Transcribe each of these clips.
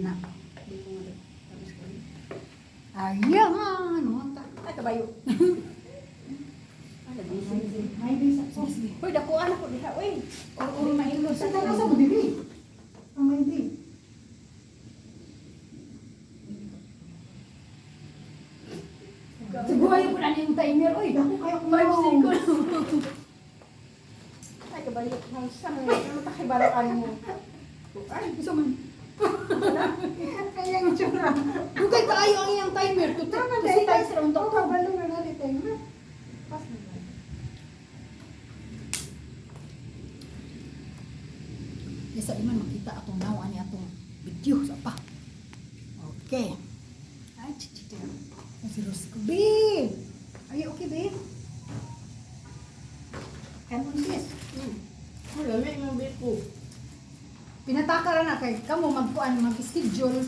Na. Ayan! Ano? Ay, kabayo. Uy, dakuan ako diha. Uy, Oo, mailog. Sa tayo sa budili. Ang may di. Siguro ko na yung timer. Uy, ako kaya ko five seconds. Ay, kabayo. Hangsa mo. Ano takibalaan mo? Ay, Gusto man. Kaya yung tsura. Bukay tayo ang iyang timer. Tama, dahil tayo sa round Oo, talk. balo na natin na. pas na ba? Isa di man makita atong nawa ni atong video sa pa. Okay. Ay, chichita. Ay, si Rosco. Babe! Are you okay, babe? Can on this? Hmm. Ay, lami yung bit ko. Pinataka ra na kay kamo magkuan mag-schedule.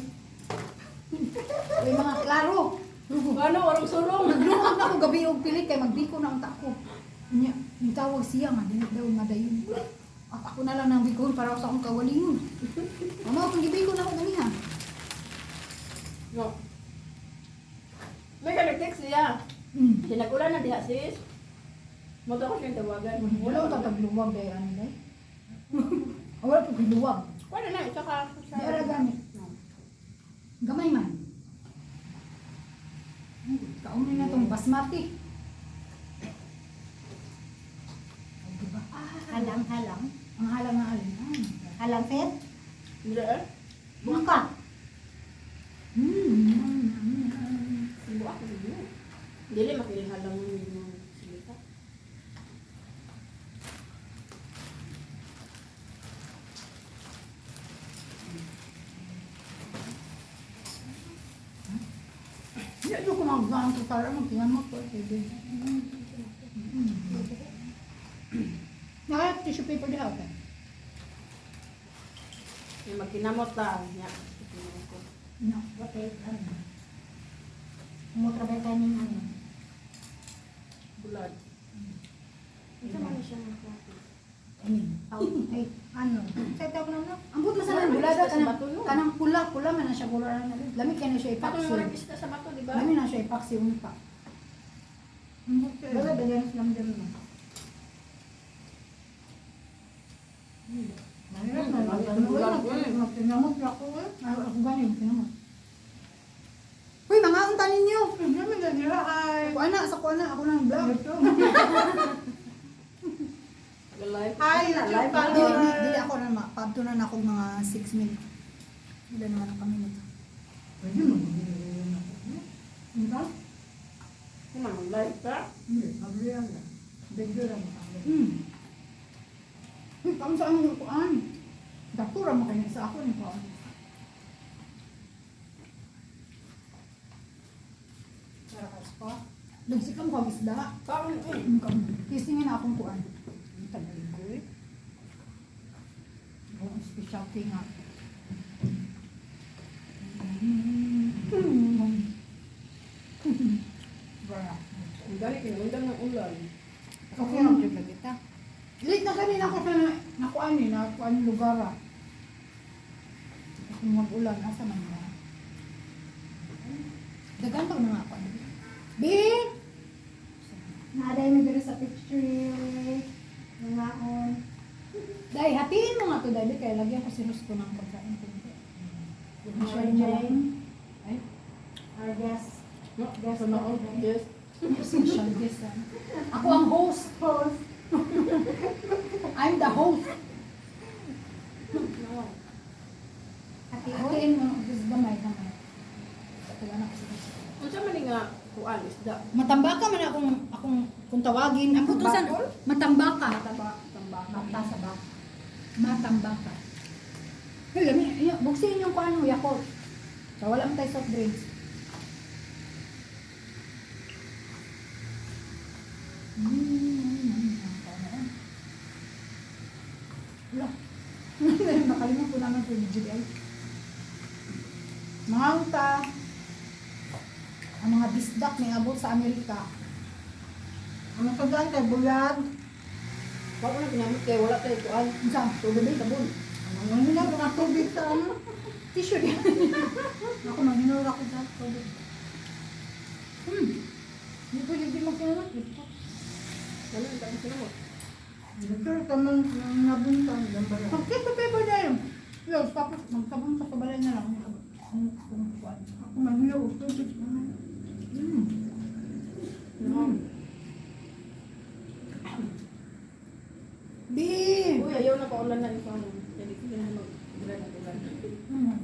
May mga klaro. Ano, warang sulong. Naglungag na ko gabi og pili kay magbiko na unta ko. Nya, nitawag siya nga dili daw nga dayon. At ako na lang nang bikon para sa akong kawalingon. Ano akong gibiko na ako ganiha. No. May nag-text siya. Hmm. Sinagulan na diha sis. Mo ko siyang tawagan. Wala ko tatagluwag dahil ano dahil. Wala po giluwag. Wala na, isa ka. Di ara gani. No. Gamay man. Kaunin na tong basmati. Ay, diba? Halang, halang. Ang halang na. Ah, Halang, Fet? Hindi eh. Buka. Hmm. Ibu ako dito. Dili makilihalang mo yung silita. Hindi ayoko maggaan ko para magkinamot ko. Pwede. Naka tissue paper di ako. Yung magkinamot lang. Ya. Kinamot ko. No. Okay, ano? Umutrabay ka ng ano? Bulad. Ito man siya. Ano? Ay, ano? Sa tawag na no? Ang bulada sa kanang bato yun. kanang pula man na siya pula na lami kay na siya yung ipaksi. walang pista sa bato, di ba? Lami na siya ipaksi unta. Wala ba yan sa lamdam mo? Mahirap na. Magtinamot na ako eh. Ay, ako ganin kinamo. Hoy, mga unta ninyo. Hindi mo na nila ay. Ako ana sa kuana ako nang vlog. Live. Hi, Live. YouTube pa. Dili, ako na ma. Padto na na ako mga 6 minutes. Wala naman ang kami nito. Pwede mo. Hindi ba? Kumang live ka? Hindi. Sabi yan lang. Video lang. sabi. Hmm. Uy, kamu sa anong kuan? Daktura mo kanya sa ako ni kuan. Para ka spa. Lugsik ka mo kang isda. Kaon eh. Kisingin na akong kuan. Ang tagaligoy. Ang specialty nga. Bara. Ang dali kinundang ng ulan. Okay lang dito kita. Late na kanina ako sa nakuan eh, nakuan yung lugar ah. Kung mag-ulan, asa man na. Dagan pa mga ako. Bin! Naaday mo dito sa picture. Nangaon. Dahil hatiin mo nga to dahil kaya lagyan ko si Rosco ng pagkain ko. Share mo lang. Ay, Our guest. No, no, yes. essential guest ah. Ako ang host. Host. I'm the host. Hatiin. Hatiin mo, gusto gamay, gamay. Wala na kasi gusto. Kung sa mali nga kuan isda. Matambaka man akong akong kung tawagin. Ang Bakol? matambaka. Tamba. Mata sa bak. Matambaka. Hey, lami, buksin yung kuan mo, Yakult. So, wala mo tayo soft drinks. Mm, Wala. Nakalimut ko naman po video ay. Mga unta, ang mga bisdak may abot sa Amerika. Ka dyan kay Bulag? Wala ko na ginamit kaya wala tayo kuan. Ang saan? Tubig ay sabon. Ano nga mga tubig sa ano? Tissue din. Ako nang hinura ko sa tubig. Hmm. Hindi ko hindi magkinamot. Ano, ang dami sila Pero tamang nabuntan. Pagkit pa paper na yun. Yes, tapos magtabon sa kabalay na lang. Ako mahilaw. Tubig naman. Hmm. Hmm. Bi! Uy, ayaw na paulan na ito. Jadi ko na mag-ulan at ulan. Hmm.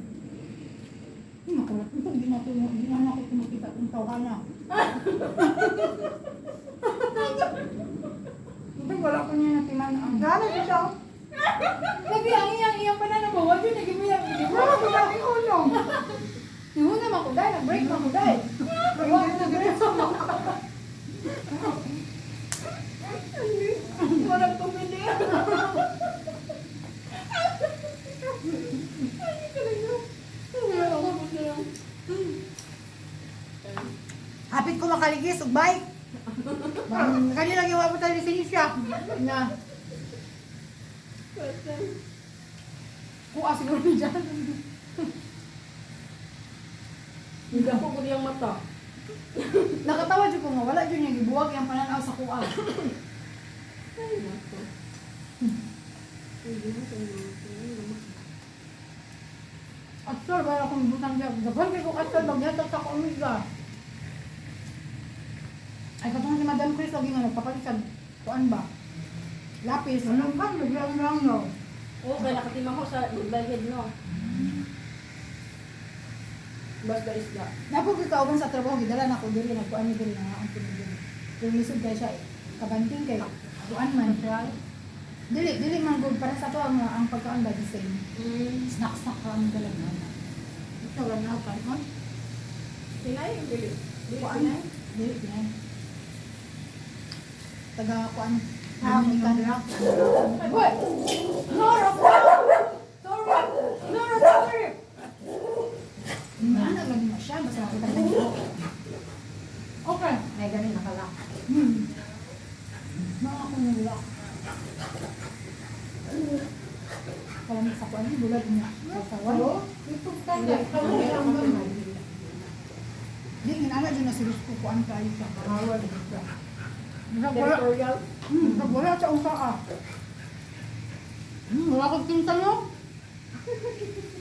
Hindi makulat. Ito, hindi na ito, hindi na ako kumikita kung tawana. Ito, wala natiman ang Gana siya. Sabi, ang iyang iyang pananaw mo, wag yun, naging mo yung naging mo. Wala ko lang iulong. Yung una mo ko dahil, nag-break mo ko dahil. Wag na break mo. Walang pumili. Hapit ko makaligis, ug bike. Kanina lang yung wapot tayo ni Sinisha. Na, kuha siguro ni dyan. Hindi ako ko niyang mata. Nakatawa dyan ko nga, wala dyan yung gibuwag yung pananaw sa kuha. Ay, nato. Actor, wala akong butang dyan. Dapat ko actor, magyatok sa kumiga. Ay, katong si Madam Chris, lagi nga nagpapalit sa kuan ba? Lapis. Anong kan? Biglang lang no. Oo, kaya nakatima ko sa head no. Basta isda. Napo ko kauban sa trabaho, gidala na ko diri nagkuan ni diri nga ang pinigil. Yung lisod kay siya, kabanting kay kuan man siya. Dili, dili man good para sa to ang ang pagkaon ba same. Mm. Snack snack ka ang dalag na. Ito lang na kan. ha? Pinay. Hindi Kuan pinay. Dili pinay. Taga kuan. Ko. Okay. Ay, ganun nakalak. Hmm. Mga ako nila. Kalamig sa kuwan, bulag niya. Sa sawan. Oo. Ito ka. Hindi. Ikaw lang naman. Di, inana dyan na si Rizko kuwan kayo siya. Karawal. Wala, Territorial. hmm, wala sa usa ah. Hmm, wala kong pinta no?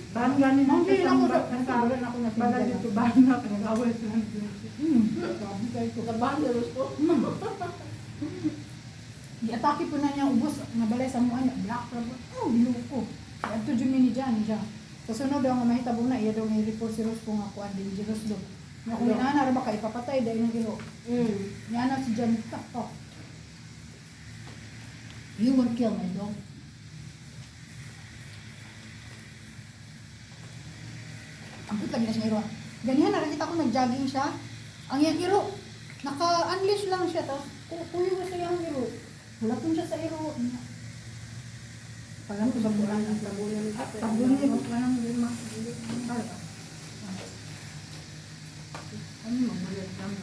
Ang Hindi na sa kasabi na ako na Bala pinta. dito bahan na. Karawal sa Hmm. Kabahan na Rusto. Hmm. Di-atake po na niya ubos, nabalay sa mua niya, black rubber. Oh, giluko. Adto dyan ni dyan siya. Sa sunod daw nga mahitabo na, iya daw may report si Rose kung ako andin si Rose daw. Nga kung inaana, ra ba ka ipapatay dahil ng gilo. Mm. Yana si Jan, tapak. You won't kill my dog. Ang puta lagi na siya iro. Ganyan, nakakita ko nag-jogging siya. Ang yan iro, naka-unleash lang siya. Tapos, kuyo ko sa yung iro. Wala po siya sa iro. Parang ko sa bulan. Tabunan ng kape. Tabon niya. Manang lima. Ano mabulat lang.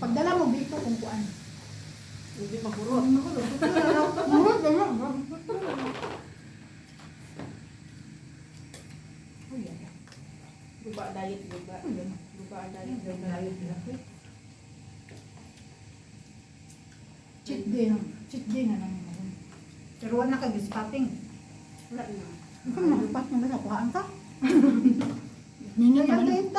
Pagdala mo, biko kung kuan. Hindi. Mahurot, ganyan. Oh, yeah. Guba diet, guba. Guba diet, guba. Cheat day na. Cheat day na lang. Pero wala ka gispating. Wala na. Ikaw, nakapat mo ba sa kuhaan ka? Ninyo naman.